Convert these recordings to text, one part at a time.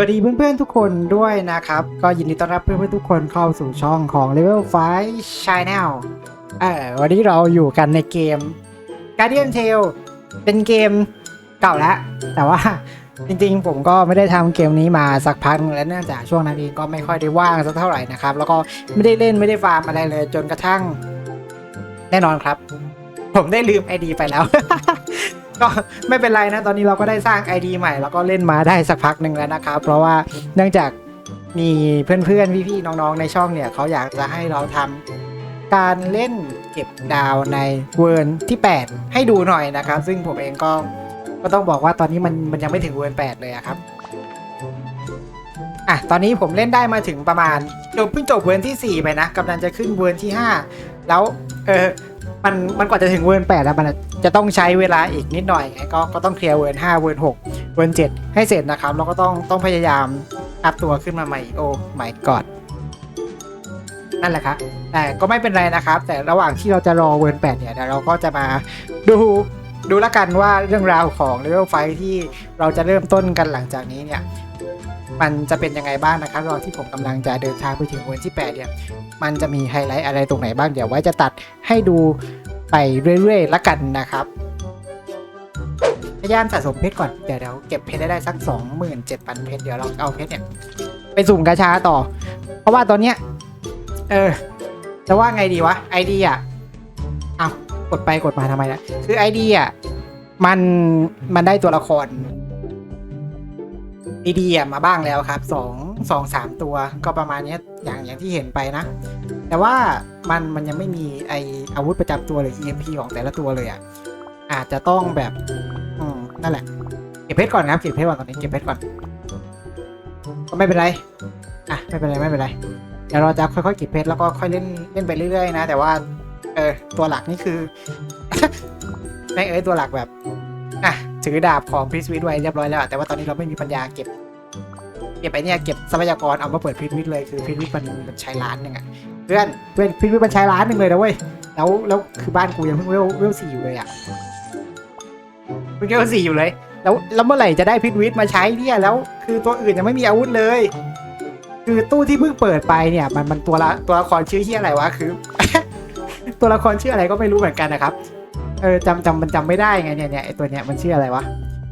สวัสดีเพื่อนๆทุกคนด้วยนะครับ ก็ยินดีต้อนรับเพื่อนๆทุกคนเข้าสู่ช่องของ Level 5 Channel เออวันนี้เราอยู่กันในเกม Guardian Tale เป็นเกมเก่าแล้ว แต่ว่าจริงๆ ผมก็ไม่ได้ทำเกมนี้มาสักพักนึงแล้วเนื่องจากช่วงนั้นเองก็ไม่ค่อยได้ว่างสักเท่าไหร่นะครับ แล้วก็ไม่ได้เล่นไม่ได้ฟาร์มอะไรเลย จนกระทั่ง แน่นอนครับ ผมได้ลืม ID ไปแล้ว ก็ไม่เป็นไรนะ ตอนนี้เราก็ได้สร้าง ID ใหม่ แล้วก็เล่นมาได้สักพักหนึ่งแล้วนะครับ เพราะว่าเนื่องจากมีเพื่อนๆ พี่ๆ น้องๆ ในช่องเนี่ยเขาอยากจะให้เราทำการเล่นเก็บดาวในเวิร์นที่ 8 ให้ดูหน่อยนะครับ ซึ่งผมเองก็ก็ต้องบอกว่าตอนนี้มันมันยังไม่ถึงเวิร์น8เลยอะครับอะตอนนี้ผมเล่นได้มาถึงประมาณจบเพิ่งจบเวิร์นที่ 4 ไปนะกำลังจะขึ้นเวิร์นที่ 5 แล้วเออ มันมันกว่าจะถึงเวิร์นแปดแล้วมันจะต้องใช้เวลาอีกนิดหน่อยไงก็ก็ต้องเคลียร์เวิร์นห้าเวิร์นหกเวิร์นเจ็ดให้เสร็จนะครับแล้วก็ต้องต้องพยายามอัพตัวขึ้นมาใหม่โอ้ไม่กอดนั่นแหละครับแต่ก็ไม่เป็นไรนะครับ แต่ระหว่างที่เราจะรอเวิร์นแปดเนี่ยเดี๋ยวเราก็จะมาดูดูละกันว่าเรื่องราวของเลเวลไฟที่เราจะเริ่มต้นกันหลังจากนี้เนี่ย มันจะเป็นยังไงบ้างนะครับรอที่ผมกำลังจะเดินทางไปถึงเวิร์นที่แปดเนี่ยมันจะมีไฮไลท์อะไรตรงไหนบ้างเดี๋ยวไว้จะตัดให้ดูไปเรื่อยๆละกันนะครับพยายามสะสมเพชรก่อนเดี๋ยวเดี๋ยวเก็บเพชรได้ได้สัก 27,000 เพชรเดี๋ยวเราเอาเพชรเนี่ยไปสุ่มกาชาต่อ เพราะว่าตอนเนี้ยเออจะว่าไงดีวะไอเดียเอากดไปกดมาทำไมนะคือไอเดียมันมันได้ตัวละคร ดีๆมาบ้างแล้วครับสองสองสามตัวก็ประมาณนี้อย่างอย่างที่เห็นไปนะ แต่ว่ามันมันยังไม่มีไออาวุธประจำตัวหรือ EMP ของแต่ละตัวเลยอะอาจจะต้องแบบอืมนั่นแหละ เก็บเพชรก่อนครับเก็บเพชรก่อนตอนนี้เก็บเพชรก่อน ก็ไม่เป็นไรอะไม่เป็นไรไม่เป็นไรเดี๋ยวเราจะค่อยๆเก็บเพชรแล้วก็ค่อยเล่นเล่นไปเรื่อยๆนะแต่ว่าเออตัวหลักนี่คือแม่เอ้ยตัวหลักแบบอะถือดาบของพริสวิทไว้เรียบร้อยแล้ว แต่ว่าตอนนี้เราไม่มีปัญญาเก็บ เก็บไอเนี่ยเก็บทรัพยากรเอามาเปิดพริสวิทเลยคือพริสวิทมันมันใช้ล้านหนึ่งอะเพื่อนเพื่อนพริสวิทมันใช้ล้านหนึ่งเลยนะเว้ยแล้วแล้วคือบ้านกูยังเพิ่งเวลเวลสี่อยู่เลยอะเพิ่งเวลสี่อยู่เลย แล้วแล้วเมื่อไหร่จะได้พริสวิทมาใช้เนี่ยแล้ว คือตัวอื่นยังไม่มีอาวุธเลย คือตู้ที่เพิ่งเปิดไปเนี่ย มันมันตัวละตัวละครชื่อที่อะไรวะคือ ตัวละครชื่ออะไรก็ไม่รู้เหมือนกันนะครับเออจำจำมันจำไม่ได้ไงเนี่ยเนี่ยไอตัวเนี้ยมันชื่ออะไรวะ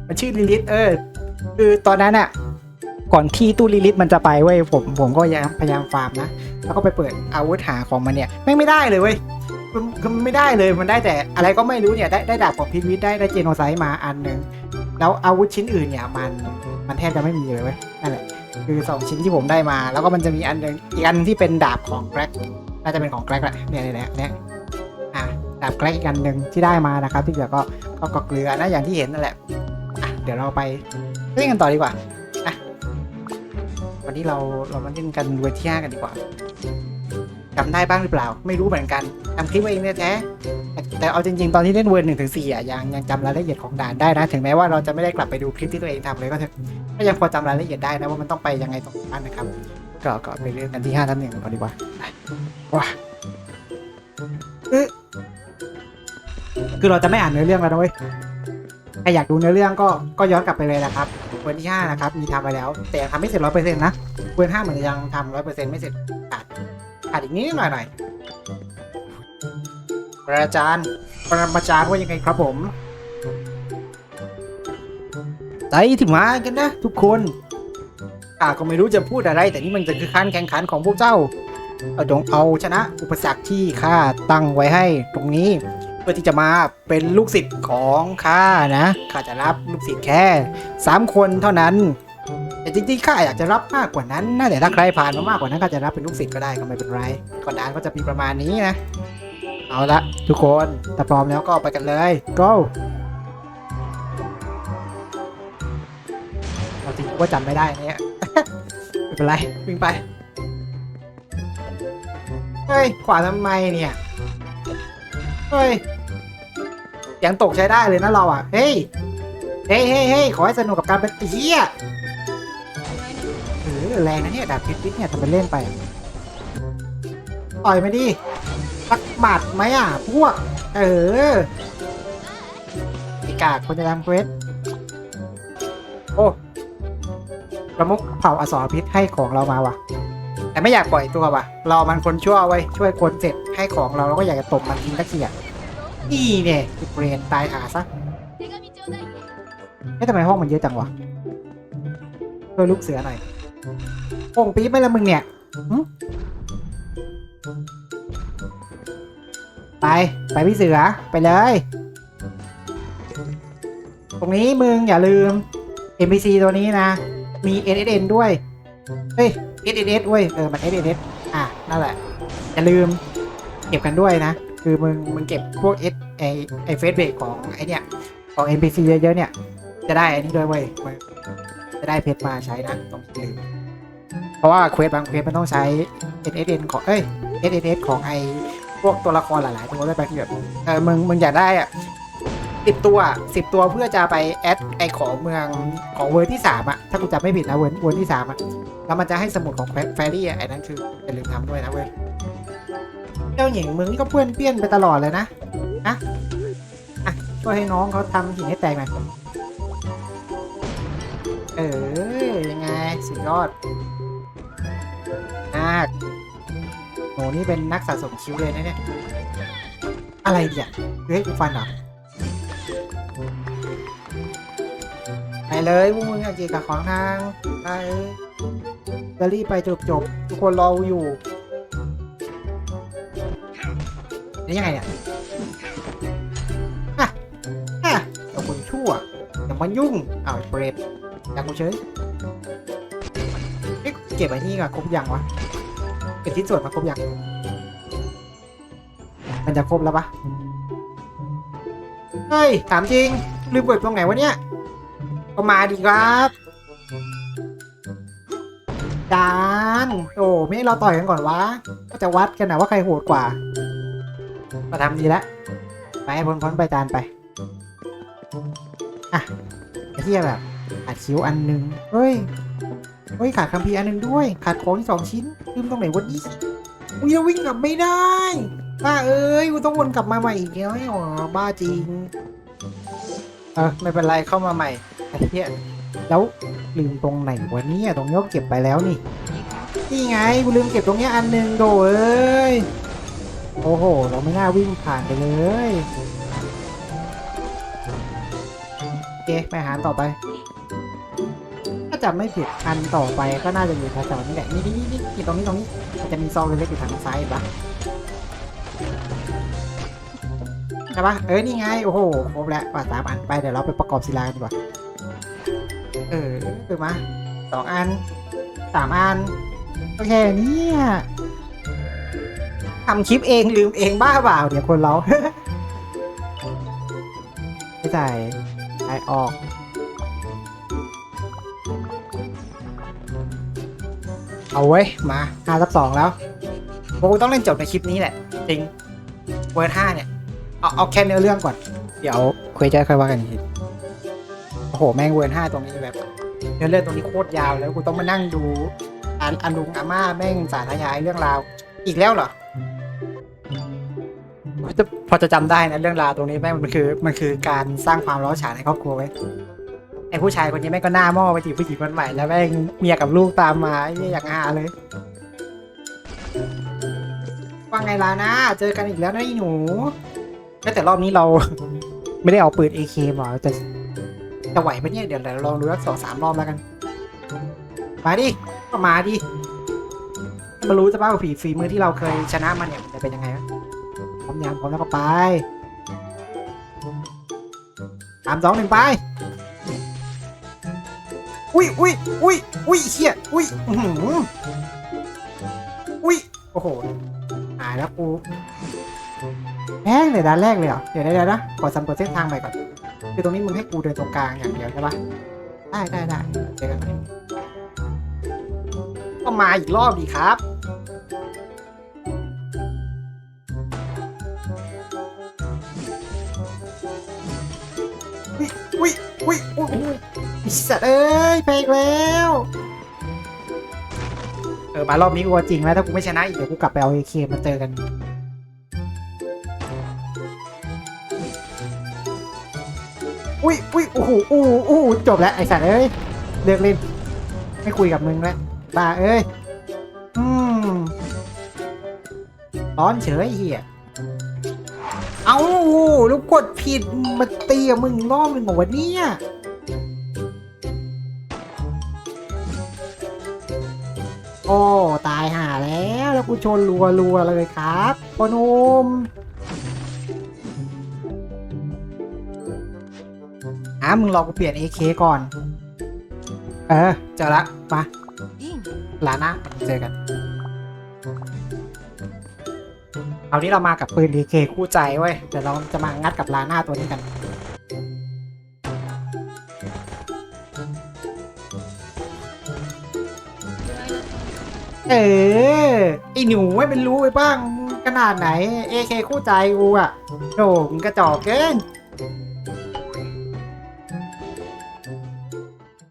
มันชื่อลิลิทเออคือตอนนั้นอะ ก่อนที่ตู้ลิลิทมันจะไปเว้ยผมผมก็ยังพยายามฟาร์มนะ แล้วก็ไปเปิดอาวุธหาของมันเนี่ยไม่ไม่ได้เลยเว้ยคือคือมันไม่ได้เลยมันได้แต่อะไรก็ไม่รู้เนี่ยได้ได้ดาบของพิทวิทได้ได้เจโนไซต์มาอันหนึ่งแล้วอาวุธชิ้นอื่นเนี่ยมันมันแทบจะไม่มีเลยเว้ยนั่นแหละคือสองชิ้นที่ผมได้มา แล้วก็มันจะมีอันหนึ่งอีกอันที่เป็นดาบของแกร็กน่าจะเป็นของแกร็กแหละเนี่ยเนี่ยเนี่ยเนี่อะดาบแกร็กอีกอันหนึ่งที่ได้มานะครับที่เหลือก็ก็ก็เกลือนะอย่างที่เห็นนั่นแหละอะเดี๋ยวเราไปเล่นกันต่อดีกว่า อะวันนี้เราเรามาเล่นกันเวอร์ที่ห้ากันดีกว่าจำได้บ้างหรือเปล่า ไม่รู้เหมือนกันทำคลิปไว้เองแท้ๆแต่แต่เอาจริงๆ ตอนที่เล่นเวอร์หนึ่งถึงสี่อะยังยังจำรายละเอียดของด่านได้นะ ถึงแม้ว่าเราจะไม่ได้กลับไปดูคลิปที่ตัวเองทำเลยก็เถอะก็ยังพอจำรายละเอียดได้นะว่ามันต้องไปยังไงตรงนั้นนะครับ ก็ก็ไปเรื่องกันที่ห้าท่านหนึ่งก่อนดีกว่าว้าคือเราจะไม่อ่านเนื้อเรื่องแล้วนะเว้ยใครอยากดูเนื้อเรื่องก็ก็ย้อนกลับไปเลยนะครับ วอร์ที่ห้านะครับมีทำไปแล้ว แต่ยังทำไม่เสร็จร้อยเปอร์เซ็นต์นะเวอร์ห้าเหมือนยังทำร้อยเปอร์เซ็นต์ไม่เสร็จขาดขาดอีกนิดหน่อยหน่อยปราจารย์ปรมาจารย์ว่ายังไงครับผมใจถึงมากันนะ ทุกคนข้าก็ไม่รู้จะพูดอะไร แต่นี่มันจะคือการแข่งขันของพวกเจ้าเอาจงเอาชนะอุปสรรคที่ข้าตั้งไว้ให้ตรงนี้ พื่อที่จะมาเป็นลูกศิษย์ของข้านะข้าจะรับลูกศิษย์แค่สามคนเท่านั้น แต่จริงๆข้าอยากจะรับมากกว่านั้นนะแต่ถ้าใครผ่านมามากกว่านั้นข้าจะรับเป็นลูกศิษย์ก็ได้ก็ไม่เป็นไรก่อนดานก็จะมีประมาณนี้นะ เอาละทุกคนถ้าพร้อมแล้วก็ไปกันเลย go เราจริงว่าจำไม่ได้เนี่ยไม่เป็นไรวิ่งไปเฮ้ยขวาทำไมเนี่ย เฮ้ย ยังตกใช้ได้เลยนะเราอะ เฮ้ย เฮ้ยเฮ้ยเฮ้ยขอให้สนุกกับการเป็นเฮียเออแรงนะเนี่ยดาบพิษพิษเนี่ยทำเป็นเล่นไป ต่อยมาดิสักบาดไหมอะ พวก เอออีกากคนจะทำเควสโอ้ประมุขเผ่าอสรพิษให้ของเรามาว่ะ แต่ไม่อยากปล่อยตัวว่ะ เรอมันคนชั่วไว้ช่วยคนเสร็จให้ของเราเราก็อยากจะตบมันทิ้งตะเกียบ นี่เนี่ยเปรตตายหาซะไม่ทำไมห้องมันเยอะจังวะช่อยลูกเสือหน่อยโอ่งปี๊บไม่ละมึงเนี่ยไป ไปพี่เสือ ไปเลย ตรงนี้มึงอย่าลืม NPC ตัวนี้นะ มี SSN ด้วย เฮ้ย SSS เว้ย เออ มัน SSS อะ นั่นแหละ อย่าลืม เก็บกันด้วยนะ คือมึงมึงเก็บพวก S ไอไอเฟสเบรกของไอเนี่ยของ NPC เยอะๆเนี่ย จะได้อันนี้ด้วยเว้ยมึงจะได้เพชรมาใช้นะต้องลืมเพราะว่าเควสบางเควสมันต้องใช้ SSN ของเอ้ย SSS ของไอพวกตัวละครหลายๆตัวด้วยไปที่แบบเออมึงมึงอยากได้อะสิบตัวสิบตัวเพื่อจะไปแอดไอของเมืองของเวอร์ที่สามอะถ้ากูจำไม่ผิดนะเวอร์เวอร์ที่สามอะแล้วมันจะให้สมุดของแฟรี่อะไอ้นั่นคืออย่าลืมทำด้วยนะเว้ย เจ้าหญิงมึงนี่ก็เพื่อนเปี้ยนไปตลอดเลยนะอะอะช่วยให้น้องเขาทำหินให้แตกหน่อยเออยังไงสุดยอดนักโหนี่เป็นนักสะสมคิ้วเลยนะเนี่ย อะไรเนี่ยเฮ้ยฟันเหรอไปเลยพวกมึงอาเกีกับของทางไปจะรีบไปจบจบๆทุกคนรออยู่ นี่ยังไงเนี่ยอะอะเจ้าคนชั่วอย่ามายุ่งอ้าวเบรดอยากกูเฉยเอ๊ะเก็บไอ้นี่ก่อนครบยังวะเก็บที่ส่วนมาครบยังมันจะครบแล้วปะเฮ้ยถามจริงลืมเปิดตรงไหนวะเนี่ยก็มาดีครับจานโอ้ไม่เราต่อยกันก่อนวะ ก็จะวัดกันนะว่าใครโหดกว่า มาทำดีแล้วไปพ้นพ้นไปจานไปอะไอ้ที่แบบขาดคิ้วอันหนึ่งเฮ้ยเฮ้ยขาดคัมภีร์อันหนึ่งด้วย ขาดของอีกสองชิ้นลืมตรงไหนวะนี่กูยังวิ่งกลับไม่ได้บ้าเอ้ยกูต้องวนกลับมาใหม่อีกแล้วอ๋อบ้าจริงเออไม่เป็นไรเข้ามาใหม่ไอ้เหี้ยแล้วลืมตรงไหนวะเนี่ยตรงนี้ก็เก็บไปแล้วนี่นี่ไงกูลืมเก็บตรงนี้อันหนึ่งโดเอ้ย โอ้โห เราไม่น่าวิ่งผ่านไปเลยโอเคไปหานต่อไป ถ้าจำไม่ผิดอันต่อไปก็น่าจะอยู่แถวๆนี้แหละ นี่นี่นี่นี่ตรงนี้ตรงนี้มันจะมีซองเล็กๆอยู่ทางซ้ายปะใช่ปะเออนี่ไง โอ้โหครบแล้วว่าสามอันไปเดี๋ยวเราไปประกอบศิลากันดีกว่า เออคือมาสองอันสามอัน โอเคเนี่ย ทำคลิปเองลืมเองบ้าเปล่าเดี๋ยวคนเราไม่ใส่ใส่ออก เอาไว้มาห้าทับสองแล้วโอ้ต้องเล่นจบในคลิปนี้แหละ จริงเวอร์ห้าเนี่ย เอาเอาแค่เนื้อเรื่องก่อน เดี๋ยวคุยจะค่อยว่ากันทีโอ้โห แม่งเวอร์ห้าตรงนี้แบบ เนื้อเรื่องตรงนี้โคตรยาวแล้วกูต้องมานั่งดูอันอันลุงอาม่าแม่งสาธยายเรื่องราว อีกแล้วเหรอ จะพอจะจำได้นะเรื่องราวตรงนี้แม่งมันคือมันคือการสร้างความร้าวฉานในครอบครัวไว้ไอผู้ชายคนนี้แม่งก็หน้าหม้อไปจีบผู้หญิงคนใหม่แล้วแม่งเมียกับลูกตามมาไอ้เนี่ยอย่างอาเลยว่าไงล่ะนะเจอกันอีกแล้วนะไอ้หนูแต่รอบนี้เรา ไม่ได้เอาปืน AK มาจะจะไหวไหมเนี่ยเดี๋ยวเราลองดูสักสองสามรอบแล้วกัน มาดิก็มาดิมารู้จะบ้าว่าฝีฝีมือที่เราเคยชนะมันเนี่ยมันจะเป็นยังไงวะ พร้อมยังพร้อมแล้วก็ไปสามสองหนึ่งไปอุ้ยอุ้ยอุ้ยอุ้ยเชี่ยอุ้ยอุ้ยโอ้โหหายแล้วกูแม่งเลยด้านแรกเลยเหรอเดี๋ยวเดี๋ยวนะขอสำรวจเส้นทางใหม่ก่อนคือตรงนี้มึงให้กูเดินตรงกลางอย่างเดียวใช่ปะได้ได้ได้เจอกันก็มาอีกรอบดีครับ อุ้ยอุ้ยอุ้ยไอสัตว์เอ้ยไปอีกแล้ว เออมารอบนี้กูว่าจริงแล้วถ้ากูไม่ชนะอีกเดี๋ยวกูกลับไปเอาเอเคมาเจอกันอุ้ยอุ้ยโอ้โหโอ้โหจบแล้วไอสัตว์เอ้ยเลิกเล่นไม่คุยกับมึงแล้วบ้าเอ้ยอืมร้อนเฉยเฮีย เอ้าลูกกดผิดมาตีกัมึงล่อมึงหรอวะเนี่ยโอ้ตายห่าแล้วแล้วกูชนรัวรัวเลยครับปนมอะมึงรอกูเปลี่ยน AK ก่อน เออเจอละมาหลานะเจอกัน เอานี้เรามากับปืน DK คู่ใจเว้ยเดี๋ยวเราจะมางัดกับลาหน้าตัวนี้กัน เออไอหนูไม่เป็นรู้ไปบ้างขนาดไหน AK คู่ใจกูอะโด่มึงกระจอกเกิน